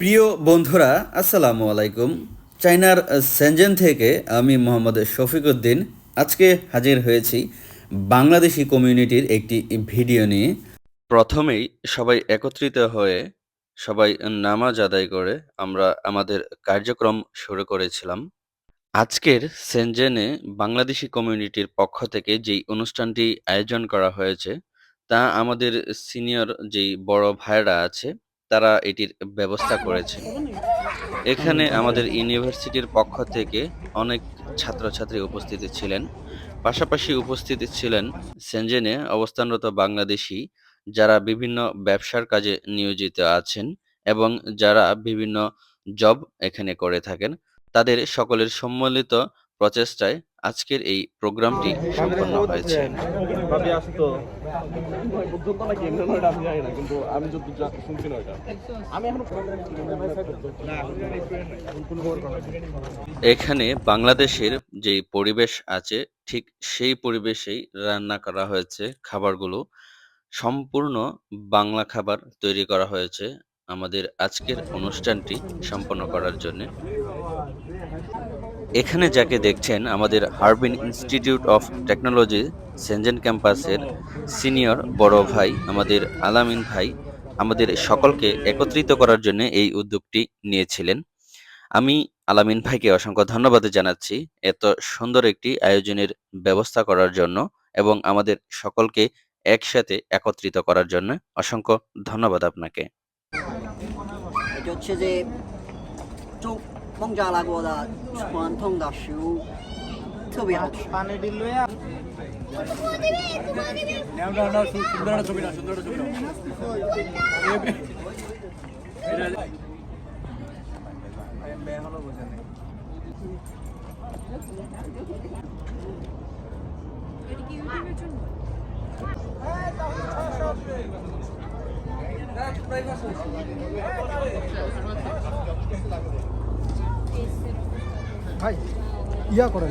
প্রিয় বন্ধুরা, আসসালামু আলাইকুম। চায়নার সেনজেন থেকে আমি মোহাম্মদ শফিকউদ্দিন আজকে হাজির হয়েছি বাংলাদেশি কমিউনিটির একটি ভিডিও নিয়ে। প্রথমেই সবাই একত্রিত হয়ে সবাই নামাজ আদায় করে আমরা আমাদের কার্যক্রম শুরু করেছিলাম। আজকের সেনজেনে বাংলাদেশি কমিউনিটির পক্ষ থেকে যেই অনুষ্ঠানটি আয়োজন করা হয়েছে, তা আমাদের সিনিয়র যেই বড় ভাইরা আছে তারা এটির ব্যবস্থা করেছে। এখানে আমাদের ইউনিভার্সিটির পক্ষ থেকে অনেক ছাত্রছাত্রী উপস্থিত ছিলেন। পাশাপাশি উপস্থিত ছিলেন সেনজেনে অবস্থানরত বাংলাদেশি যারা বিভিন্ন ব্যবসার কাজে নিয়োজিত আছেন এবং যারা বিভিন্ন জব এখানে করে থাকেন। তাদের সকলের সম্মিলিত প্রচেষ্টায় আজকের এই প্রোগ্রামটি সম্পন্ন হয়েছে। যা- এখন এখানে বাংলাদেশের যেই পরিবেশ আছে ঠিক সেই পরিবেশেই রান্না করা হয়েছে খাবারগুলো। সম্পূর্ণ বাংলা খাবার তৈরি করা হয়েছে আমাদের আজকের অনুষ্ঠানটি সম্পন্ন করার জন্য। এখানে যাকে দেখছেন আমাদের Harbin institute of technology, Shenzhen ক্যাম্পাসের সিনিয়র বড় ভাই আমাদের আলামিন ভাই আমাদের সকলকে একত্রিত করার জন্য এই উদ্যোগটি নিয়েছিলেন। আমি আলামিন ভাইকে অসংখ্য ধন্যবাদ জানাচ্ছি এত সুন্দর একটি আয়োজনের ব্যবস্থা করার জন্য এবং আমাদের সকলকে একসাথে একত্রিত করার জন্য অসংখ্য ধন্যবাদ আপনাকে। হচ্ছে যে 孟加拉国的传统的食物，特别好吃。 ভাই ইয়া করে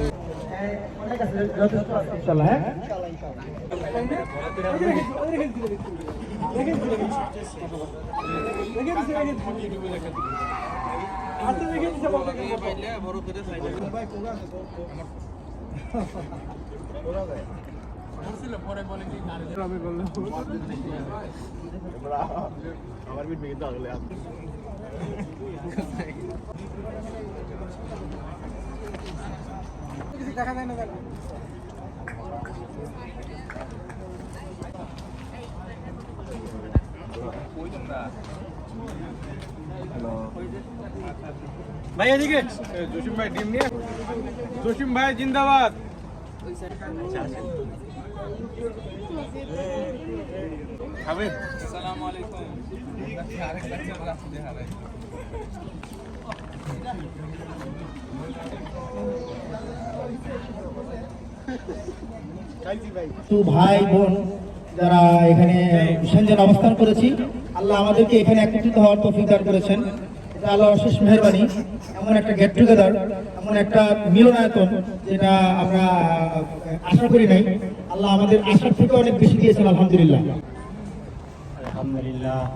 আমি বললাম আমার বিট কিন্তু আগলে আছে ভাই এদিকে জসিম ভাই ডিম নিয়ে জসিম ভাই জিন্দাবাদ তো ভাই, বোন, যারা এখানে সেনজেন অবস্থান করেছি, আল্লাহ আমাদেরকে এখানে একত্রিত হওয়ার তৌফিক দান করেছেন। আল্লাহ অশেষ মেহরবানি, এমন একটা গেট টুগেদার এমন একটা মিলনায়তন যেটা আমরা আশা করি নাই। আল্লাহ আমাদের আশার থেকে অনেক বেশি দিয়েছেন, আলহামদুলিল্লাহ। আলহামদুলিল্লাহ।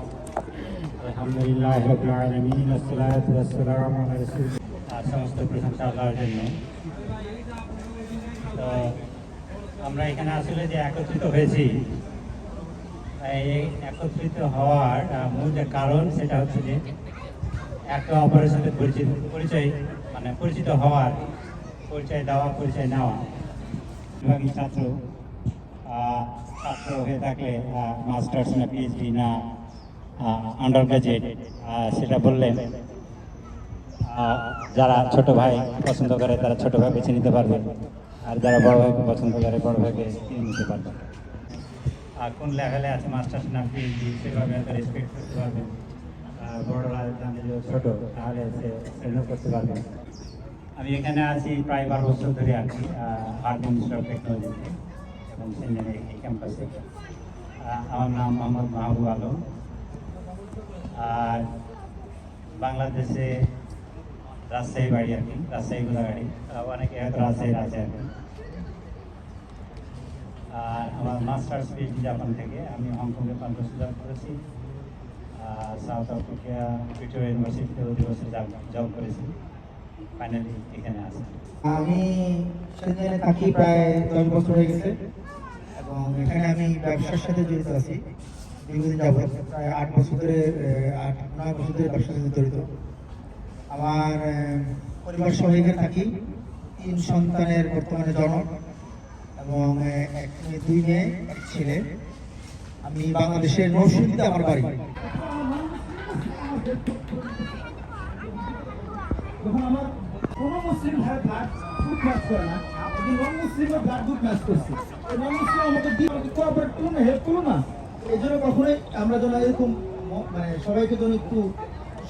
আর সমস্ত জন্য। তো, আমরা এখানে আসলে যে একত্রিত হয়েছি একত্রিত হওয়ার মূল যে কারণ সেটা হচ্ছে যে পরিচিত পরিচয়। মানে পরিচিত হওয়ার পরিচয় দেওয়া, পরিচয় নেওয়া। বিভাগী ছাত্র ছাত্র হয়ে থাকলে মাস্টার্স না পিএইচডি না আন্ডার গ্রাজুয়েট সেটা বললেন যারা ছোট ভাই পছন্দ করে, তারা ছোট ভাই বেছে নিতে পারবে। আর যারা বড় ভাইকে পছন্দ করে, বড় ভাইকে কিনে নিতে পারবে। আর কোন লেভেলে আছে মাস্টার্স না পিএইচডি সেভাবে রেসপেক্ট করতে পারবে? বড়রা জানে যে ছোট তাহলে সে শ্রেণি করতে পারবে আমি এখানে আছি প্রায় বারো বছর ধরে আছি আর্ট মিনিস্টার অফ টেকনোলজিতে এবং সেখানে এই ক্যাম্পাসে আহ, আমার নাম মোহাম্মদ মাহবুব আলম আর বাংলাদেশে রাজশাহী বাড়ি আর কি রাজশাহী গোদাগাড়ি অনেকে হয়তো রাজশাহীর আছে আর কি আর আমার মাস্টার্স পিএইচডি জাপান থেকে আমি হংকংয়ে পাঁচ বছর job করেছি সাউথ আফ্রিকা ভিক্টোরিয়া ইউনিভার্সিটিতে অধিবাসী জব করেছি। ফাইনালি এখানে আসি আমি সেখানে থাকি প্রায় দশ বছর হয়ে গেছে এবং এখানে আমি ব্যবসার সাথে জড়িত আছি। দীর্ঘদিন যাবৎ, প্রায় আট বছর ধরে আট, নয় বছর ধরে ব্যবসার সাথে জড়িত। আমার পরিবার সহ এখানে থাকি। তিন সন্তানের বর্তমানে জনক এবং এক দুই মেয়ে, এক ছেলে। আমি বাংলাদেশের নৌসুদিতে আমার বাড়ি। যখন আমার কোনো মুসলিম ভাই ব্লাড গ্রুপ ম্যাচ করে না যদি নন মুসলিমের ব্লাড গ্রুপ ম্যাচ করছে নন মুসলিম আমাকে দিয়ে কোঅপারেট করুন না হেল্প করুন না এই জন্য কখনোই আমরা যেন এরকম ম- মানে সবাইকে যেন একটু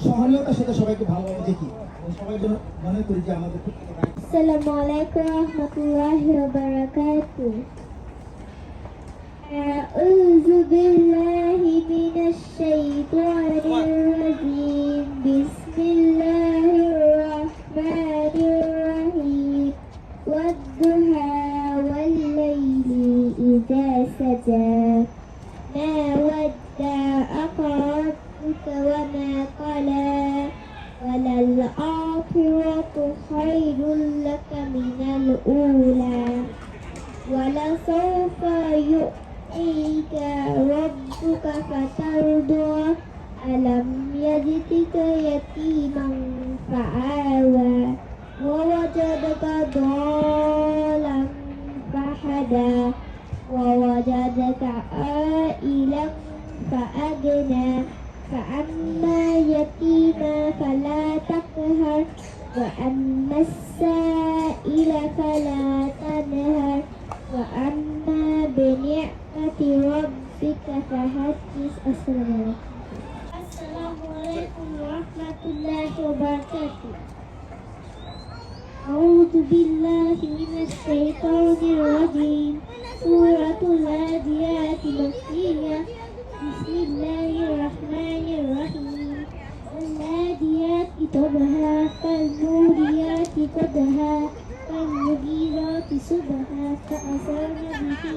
সহনীয়তার সাথে সবাইকে ভালোভাবে দেখি এবং সবাই যেন মনে করি যে আমাদের প্রত্যেকটা ভাই السلام عليكم ورحمة الله وبركاته أعوذ بالله من الشيطان الرجيم. بسم الله الرحمن الرحيم. والضحى والليل إذا سجى. ما ودعك ربك وما قلى. وللآخرة خير لك من الأولى. ولسوف يؤتيك ربك فترضى ألم يجدك يتيما فآوى ووجدك ضالا فهدى ووجدك عائلا فأغنى فأما يتيما فلا تقهر وأما السائل فلا تنهر ربك فحدث السلام السلام عليكم ورحمة الله وبركاته. أعوذ بالله من الشيطان الرجيم سورة العاديات مكية بسم الله الرحمن الرحيم والعاديات ضبها فالموريات قدها فالمغيرات صبحا فأثرن به